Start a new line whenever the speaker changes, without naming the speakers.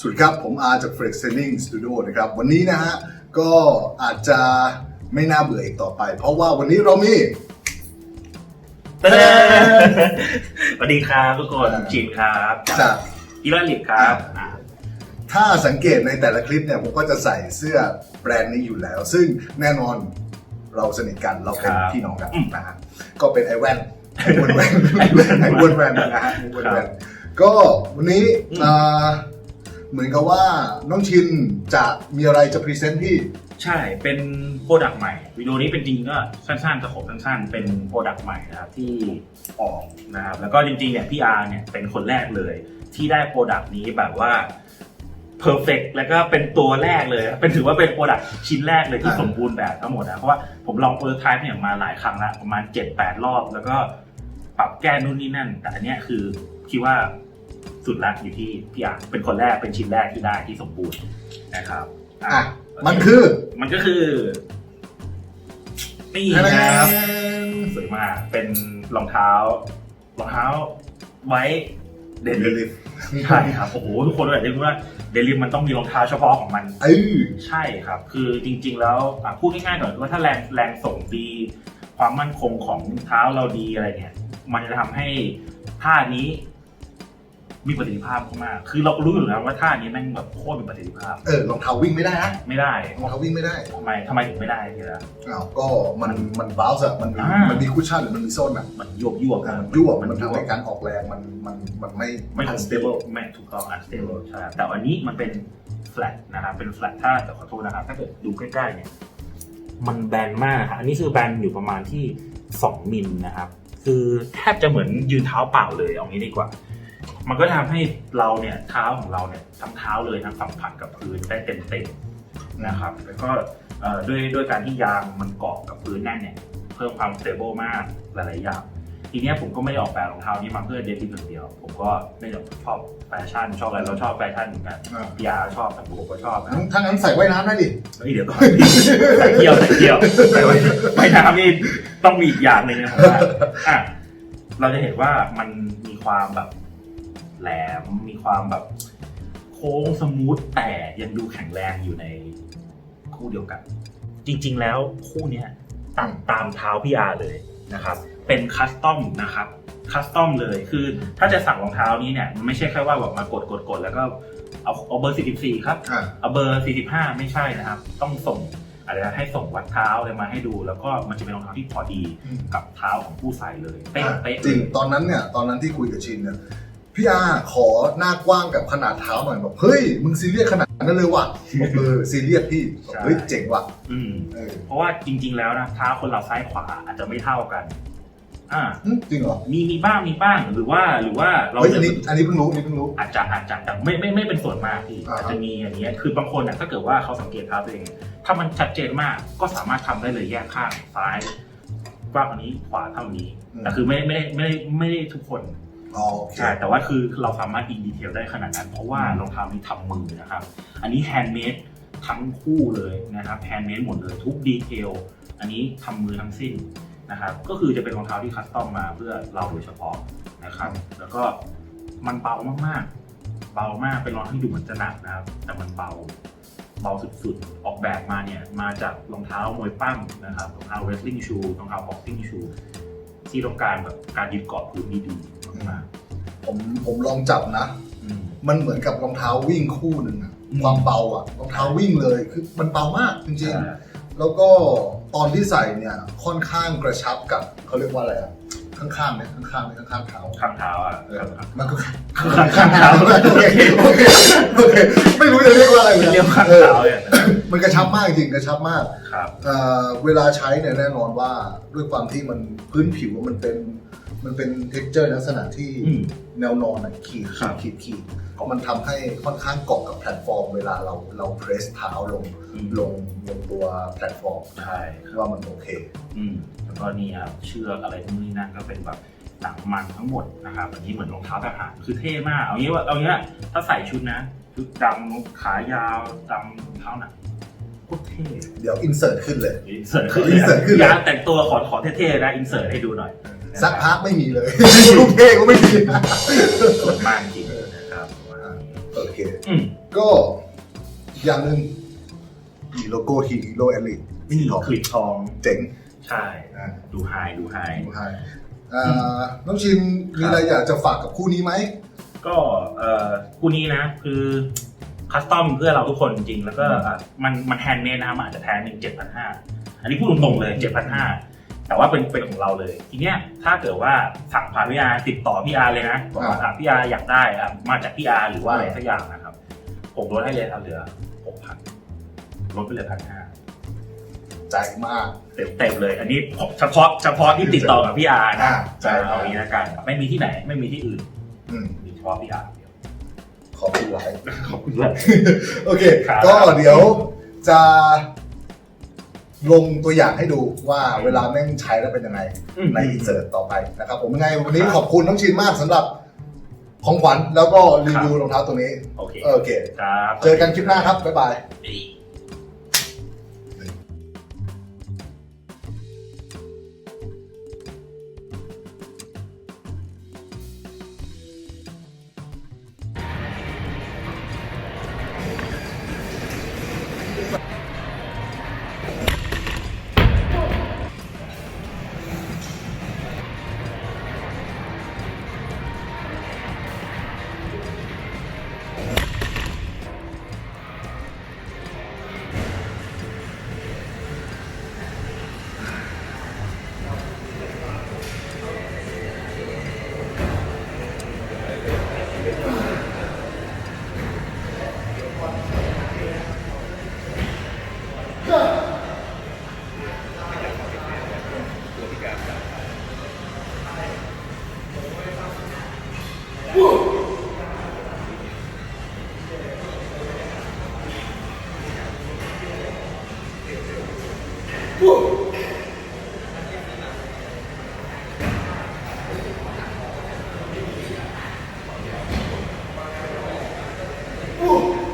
สวัสดีครับ ผมอาจาก Flex Training Studio นะครับ วันนี้นะฮะ ก็อาจจะไม่น่าเบื่ออีกต่อไป เพราะว่าวันนี้เรามี
เต้สวัสดีครับทุกคน
อ่า
ชินครับ
จาก
อีลาลิกครับอ่า
ถ้าสังเกตในแต่ละคลิปเนี่ยผมก็จะใส่เสื้อแบรนด์นี้อยู่แล้ว ซึ่งแน่นอนเราสนิทกันเราเป็นพี่น้องกันนะฮะก็เป็นไอแว่นไออ้วนแว่นไออ้วนแว่นนะฮะไออ้วนแว่นก็วันนี้อ่า เหมือนกับว่าน้องชินจะมีอะไรจะพรีเซนต์พี่
ใช่ เป็นโปรดักต์ใหม่ วิดีโอนี้เป็นจริงก็สั้นๆสโคปสั้นๆ เป็นโปรดักต์ใหม่นะครับที่ออกนะครับ แล้วก็จริงๆเนี่ยพี่อาร์เนี่ยเป็นคนแรกเลย ที่ได้โปรดักต์นี้แบบว่าเพอร์เฟกแล้วก็เป็นตัวแรกเลย เป็นถือว่าเป็นโปรดักต์ชิ้นแรกเลยที่สมบูรณ์แบบทั้งหมดนะเพราะว่าผมลองโปรตไทป์เนี่ยมาหลายครั้งแล้วประมาณ 7-8 รอบ แล้วก็ปรับแก้นู่นนี่นั่น แต่อันเนี้ยคือคิดว่า สุดละอยู่ที่พี่อาร์เป็นคนแรกเป็นชิ้นแรกที่ได้ที่สมบูรณ์นะครับ
อะ มันคือ
มันก็คือนี่
อะไร
นะครับ
นะ
สวยมาก เป็นรองเท้ารองเท้าไว้เด
เด
ลิ
ลิฟ
ใช่ครับ โอ้โห ทุกคนอยากจะรู้ว่าเดลิมันต้องมีรองเท้าเฉพาะของมัน
เออ
ใช่ครับ คือจริง ๆ แล้วอะพูดง่ายๆหน่อยว่าถ้าแรงแรงส่งดี ความมั่นคงของเท้าเราดีอะไรเนี่ย มันจะทำให้ท่านี้ มีประสิทธิภาพมากๆคือเรารู้อยู่แล้วว่าท่านี้แม่งแบบโคตรมีประสิทธิภาพ
เออรองเท้าวิ่งไม่ได้นะ
ไม่ได้
รองเท้าวิ่งไม่ได้
ทำไมทำไมถึงไม่ได้ทีละ
อ้าวก็มันมันบ้าส์อะมันมี
อ่ามั
มันมีคุชชั่นหรือมันมีโซนอะ
มันยวบยวบ
อ่ามันยั่ว
มัน
มัน
ยั่
ทำ
ว
ให้การออกแรงมันมันมันไม่
ไม่
อั
ถู
น
ก
สเตเบิล
ไม่ถูกต้อง unstable ใช่แต่อันนี้มันเป็น flat นะครับเป็น flat ถ้าแต่ขอโทษนะครับถ้าเกิดดูใกล้ๆเนี่ยมันแบนมากครับอันนี้คือแบนอยู่ประมาณที่ 2 มิลนะครับ คือแทบจะเหมือนยืนเท้าเปล่าเลยเอางี้ดีกว่า มันก็ทำให้เราเนี่ยเท้าของเราเนี่ยทั้งเท้าเลยทั้งสัมผัสกับพื้นได้เต็มๆนะครับ แล้วก็เอ่อด้วยด้วยการที่ยางมันเกาะกับพื้นแน่นเนี่ยเพิ่มความ stable มากหลายๆอย่างทีเนี้ยผมก็ไม่ได้ออกแบบรองเท้านี้มาเพื่อเดลิเวอร์เดียว ผมก็ไม่ได้ชอบแฟชั่นชอบอะไรเราชอบแฟชั่นเหมือนกัน
อ่า
พี่ยาชอบแต่ผมก็ชอบนะ
งั้นถ้างั้นใส่ว่ายน้ำได้ดิ
เฮ้ยเดี๋ยวก่อนใส่เที่ยวใส่เที่ยวใส่ไว้ไม่น้ำนี่ต้องมีอีกอย่างหนึ่งนะผมว่าอะเราจะเห็นว่ามันมีความแบบ แหลมมีความแบบโค้งสมูทแต่ยังดูแข็งแรงอยู่ในคู่เดียวกัน จริงๆแล้วคู่เนี้ยตามตามเท้าพี่อาเลยนะครับ เป็นคัสตอมนะครับคัสตอมเลยคือถ้าจะสั่งรองเท้านี้เนี่ยมันไม่ใช่แค่ว่าแบบมากดกดกดแล้วก็เอาเอาเบอร์ 44 ครับ
อ่า
เอาเบอร์ 45 ไม่ใช่นะครับ ต้องส่งอะไรนะให้ส่งวัดเท้าอะไรมาให้ดู แล้วก็มันจะเป็นรองเท้าที่พอดีกับเท้าของผู้ใส่เลยเป๊ะ
อ่า
เป๊ะ
จริงตอนนั้นเนี่ยตอนนั้นที่คุยกับชินเนี่ย พี่อาขอหน้ากว้างกับขนาดเท้าหน่อยบอกเฮ้ยมึงซีเรียสขนาดนั้นเลยว่ะบอกเออซีเรียสพี่บอกเฮ้ยเจ๋งว่ะ
อืม
เออ
เพราะว่าจริง ๆ แล้วนะเท้าคนเราซ้ายขวาอาจจะไม่เท่ากัน อ่า
หึจริงเหรอ
มีมีบ้างมีบ้างหรือว่าหรือว่าเรา
เฮ้ย
จะ
อันนี้อันนี้เพิ่งรู้อันนี้เพิ่งรู้
อาจจะอาจจะแต่ไม่ไม่ไม่เป็นส่วนมากพี่
อ่าฮะ
อาจจะมีอย่างเงี้ยคือบางคนน่ะถ้าเกิดว่าเขาสังเกตเท้าตัวเอง ถ้ามันชัดเจนมากก็สามารถทำได้เลยแยกข้างซ้ายกว้างกว่านี้ขวาเท่านี้แต่คือไม่ไม่ไม่ไม่ได้ทุกคน
อ๋อโอเค
ใช่แต่ว่าคือเราสามารถอินดีเทลได้ขนาดนั้น เพราะว่ารองเท้านี้ทำมือนะครับ อันนี้แฮนด์เมดทั้งคู่เลยนะครับแฮนด์เมดหมดเลยทุกดีเทลอันนี้ทำมือทั้งสิ้นนะครับก็คือจะเป็นรองเท้าที่คัสตอมมาเพื่อเราโดยเฉพาะนะครับ แล้วก็มันเบามากๆ เบามากเป็นรองเท้าที่ดูเหมือนจะหนักนะครับ แต่มันเบาเบาสุดๆ ออกแบบมาเนี่ยมาจากรองเท้ามวยปั้มนะครับรองเท้า wrestling shoe รองเท้า boxing shoe ที่ต้องการแบบการยึดเกาะพื้น ที่ดีมาก
ผมผมลองจับนะ
ๆอืม
มันเหมือนกับรองเท้าวิ่งคู่หนึ่งอะ
อืม
ความเบาอะรองเท้าวิ่งเลยคือมันเบามากจริง
ใช่
ๆแล้วก็ตอนที่ใส่เนี่ยค่อนข้างกระชับกับเขาเรียกว่าอะไรอะข้างๆเนี่ยข้างๆเนี่ยข้างๆเท้า
ข้างเท้าอะ
เออมันก็
ข้างข้างเท้า
โอเคโอเคโอเคไม่รู้จะเรียกว่าอะไรหมือนกัน
เรียกข้าง
ออ
เท้าเนี่ย
มันกระชับมากจริงกระชับมาก
ครับ
เอ่อเวลาใช้เนี่ยแน่นอนว่าด้วยความที่มันพื้นผิวมันเป็น มันเป็นเท็กเจอร์ลักษณะที่
อืม
แนวนอนอะขีด
ครั
ขีด
บ
ขีดขีดมันทำให้ค่อนข้างเกาะกับแพลตฟอร์ม เวลาเราเราเพรสเท้าลง
อืม
ลงลงตัวแพลตฟอร์ม
ใช่
ว่ามันโอเค
อืมแล้วก็นี่ครับเชือกอะไรพวกนี้นั่นก็เป็นแบบหนังมันทั้งหมดนะครับอันนี้เหมือนรองเท้าทหารคือเท่มาก เอางี้ว่าเอางี้ว่าถ้าใส่ชุดนะชุดดำขายาวดำรองเท้าหนังโคตรเท่
เดี๋ยวอินเสิร์ตขึ้นเลย
อินเสิร์ตขึ้น
insert ขึ้นเลย
ยาแต่งตัวขอขอเท่ๆนะอินเสิร์ตให้ดูหน่อย
สักพักไม่มีเลย ลูกเท่ก็ไม่มี
สวยมากจริงนะครับ
โอเค
อืม
ก็อย่างหนึ่งมีโลโก้ฮีโร่แอลิท
นี่คลิปทอง
เจ๋ง
ใช่
อ่า
ดูไฮดูไฮ
ดูให้อ่าน้องชินมีอะไรอยากจะฝากกับคู่นี้ไหม
ก็เอ่อคู่นี้นะคือคัสตอมเพื่อเราทุกคนจริงๆแล้วก็อะมันมันแฮนด์เมดนะมันอาจจะแพงหนึ่งเจ็ดพันห้าอันนี้พูดตรงๆเลยเจ็ดพันห้า แต่ว่าเป็นเป็นของเราเลย ทีเนี้ยถ้าเกิดว่าสั่งผ่านพี่อาร์ติดต่อพี่อาร์เลยนะบอกว่าอะพี่อาร์อยากได้อะมาจากพี่อาร์หรือว่าอะไรสักอย่างนะครับ ผมลดให้เลยเอาเหลือหกพันลดไปเลยพันห้า
ใจมาก
เต็มเต็มๆเลย อันนี้เฉพาะเฉพาะที่ติดต่อกับพี่อาร์นะ
อ่าใช่
ใช่เอาอย่างนี้ละกันไม่มีที่ไหนไม่มีที่อื่น
อืม
มีเฉพาะพี่อาร์เดียว
ขอบคุณหลาย
ขอบคุณเลย
โอเค
ครับ
ก็เดี๋ยวจะ ลงตัวอย่างให้ดูว่าเวลาแม่งใช้แล้วเป็นยังไงในอินเสิร์ตต่อไปนะครับผมยังไงวันนี้
ครับ
ขอบคุณน้องชินมากสำหรับของขวัญแล้วก็รีวิวรองเท้าตัวนี้
โอเค
โอเค
ครับ
เจอกันคลิปหน้าครับ บ๊ายบาย
ดี Ooh.